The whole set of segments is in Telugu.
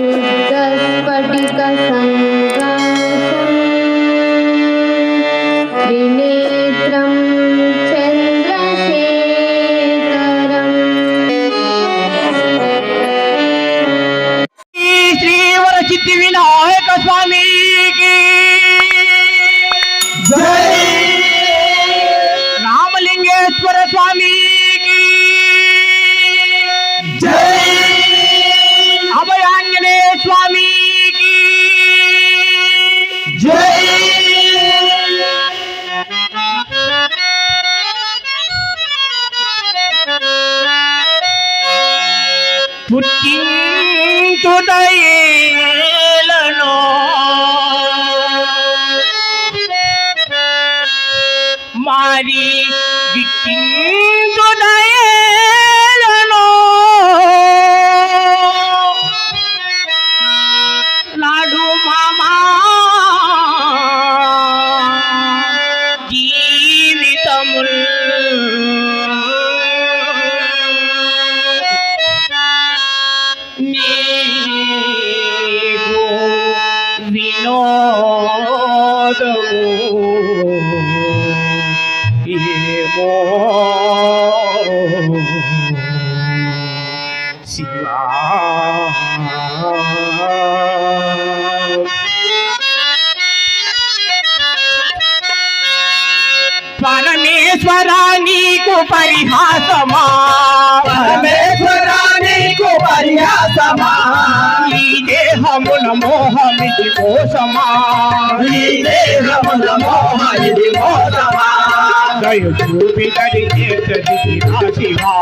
शुद्ध का పుట్టించుటయేలను మారి పరిహాసమా పరమేశ్వరా నీకు పరిహాసమా? ఈ దేహమున మోహమిది కోసమా ఈ దేహముల మోహనిది మోసమా? దయ చూపి దరి చేతది రాశివా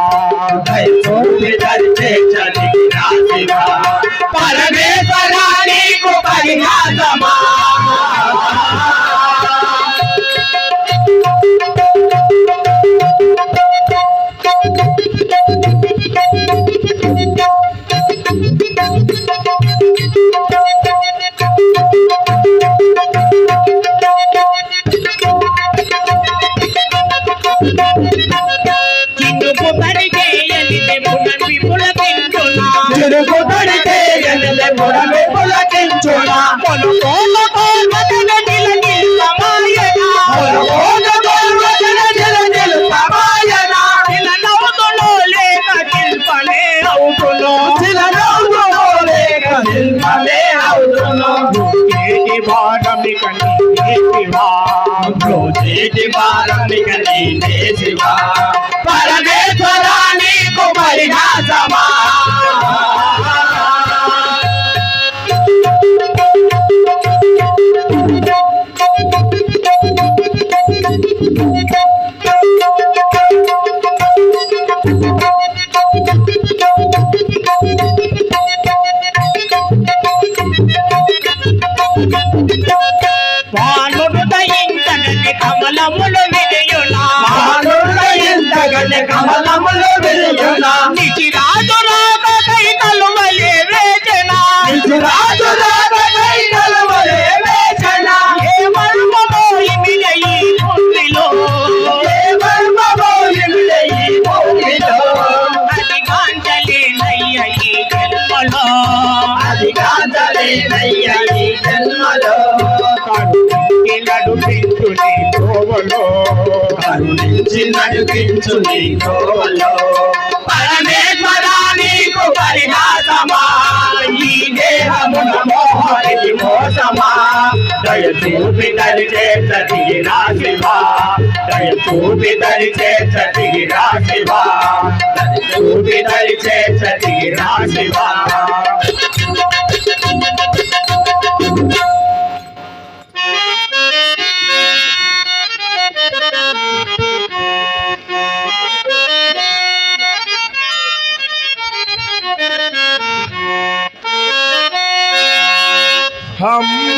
అవుదును ఏటి భారమిక నీ శివా వారమిక నీనే శివా పరమేశ్వరా పరిహాసమా. వానుడు దయించనని కమలములు విజయులా మానుల ఇంతగని కమలములు విరియునా నిచిరాజు రాక కైతలు వలె వేచనా. రాజు రాగై కలవలే వేచన. ఏ మర్మమో ఇమిలయి గుండిలో ఏ మర్మమో ఇమిడే ఈ భూమిలో అది కాంచలే నయ్యయి జన్మలో అది కాదలేనయ్య తోవలో కరుణించి నడిపించు నీ తోవలో పరమేశ్వరా పరిహాసమా? ఈ దేహమున మోహనికి మోసమా? దయ చూపి దరి రాశివా? దయ చూపి దరి రాశివా? దయ చూపి దరి రాశివా? అమ్మా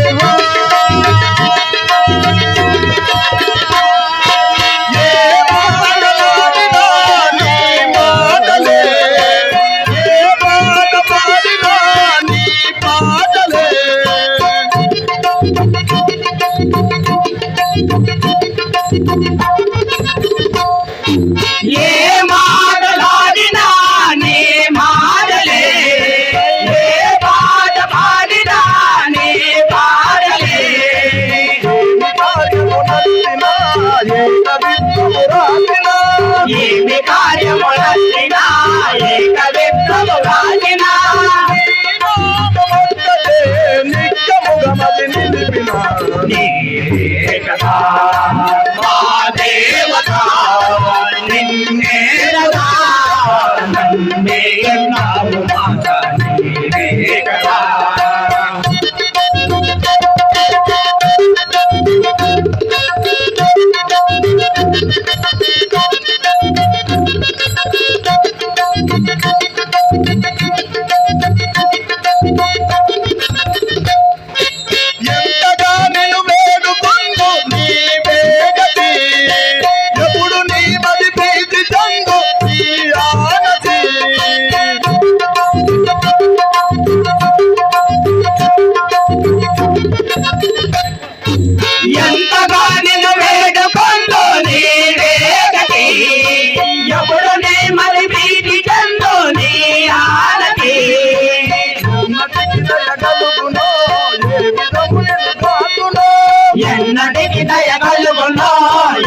కంటికి దయ కలుగునో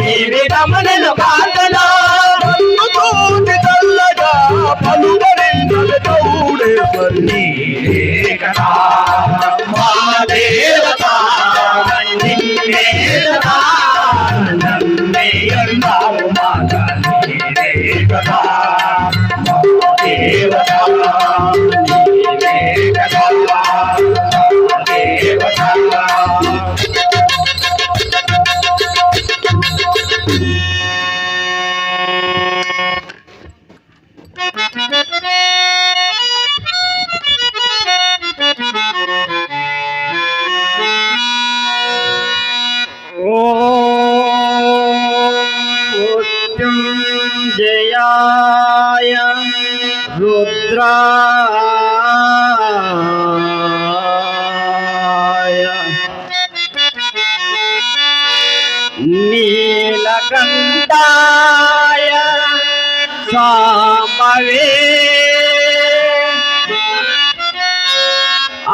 ఈ విధము నేను కాదునో చల్లగా పలువరిందలు నిన్నే నన్నే అన్నారు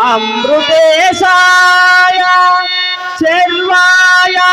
अमृतेशाय शर्वाया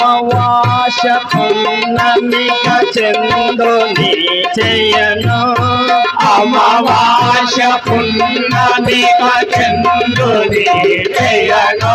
అమావాస పున్నమిక చంద్రుని చేయను అమావాస పున్నమిక చంద్రుని చేయను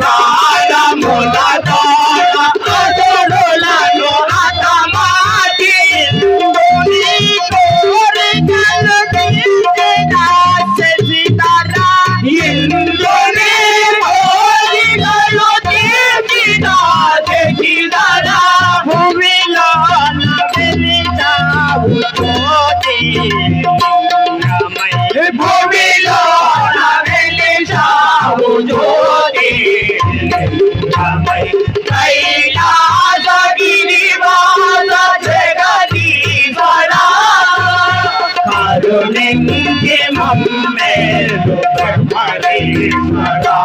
మహాకాలుడా Hare Krishna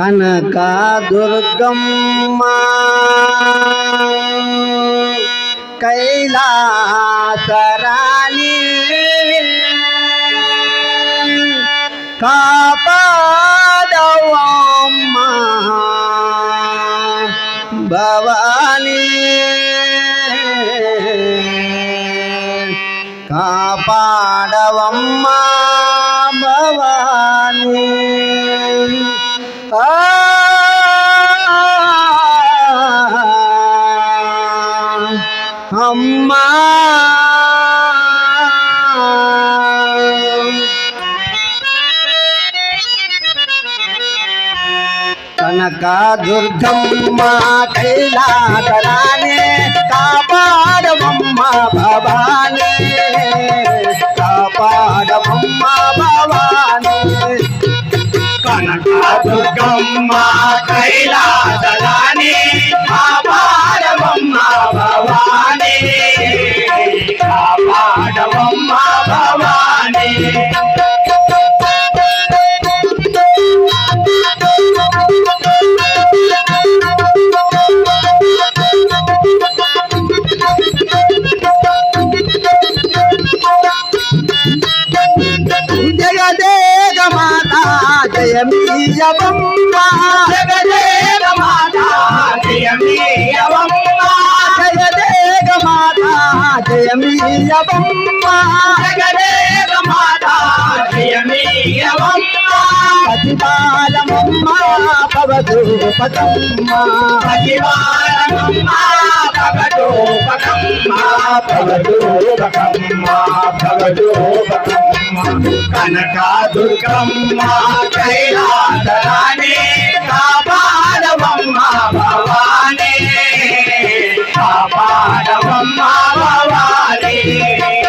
కనక దుర్గమ్మ కైలాసరాణి కాపాడవమ్మ భవానీ కాపాడవమ్మ అమ్మా. కనకా దుర్గమ్మ కైలాసరానే కాపాడమమ్మ భవానే. కాపాడమమ్మ భవానే. కనకా దుర్గమ్మ కైలాసరానే కాపాడమమ్మ జయమీయవమ్మ జగదేవ మాతా జయమీయవమ్మ జగదేవ మాతా జయమీయవమ్మ పతిపాలమమ్మ భవదూపకమ్మ సచివాలయమ్మ భగదోపకమ్మ భగదోపకమ్మ భగదోపకమ్మ కనక దుర్గమ్మ కైలాసరాణి కాపాడవమ్మ భవాని కాపాడవమ్మ. భవాని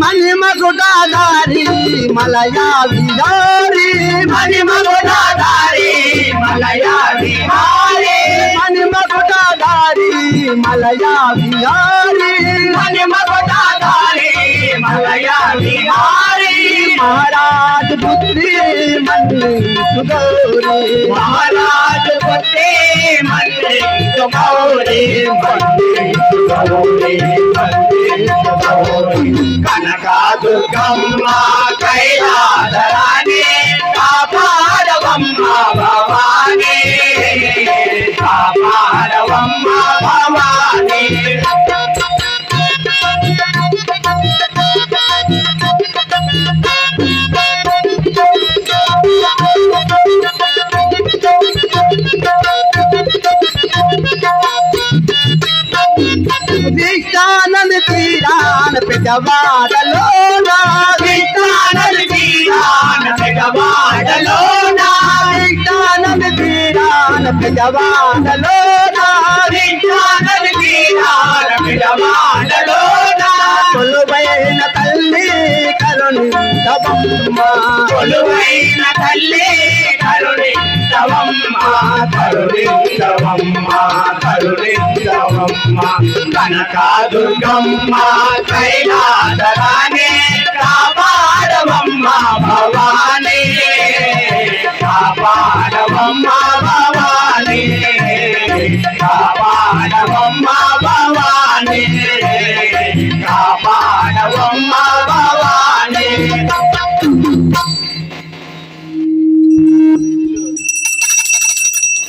మణిమకుటాదారి మలయా విదారి మణిమగుడాదారి మలయా మలయా విహారీ మణి మగదారి విహారీ. మహారాజ్ బుద్ధి మన్నించు గౌరీ మహారాజు కొట్టే మంత్రి కైలాసరాణి కాపాడవమ్మ భవానీ. కాపాడవమ్మ భవానీ దీక్షానంద తీరాన పెద్దవాడలో తీరాన తీరాన పెద్దవాడలో కొలువైన తల్లి కరుణించవమ్మ కొలువైన తల్లి కరుణించవమ్మ కరుణించవమ్మ కరుణించవమ్మ కనకాదుర్గమ్మ కైలాసరాణి కాపాడవమ్మ భవానీ కాపాడవమ్మ భవానీ కాపాడవమ్మ. భవానీ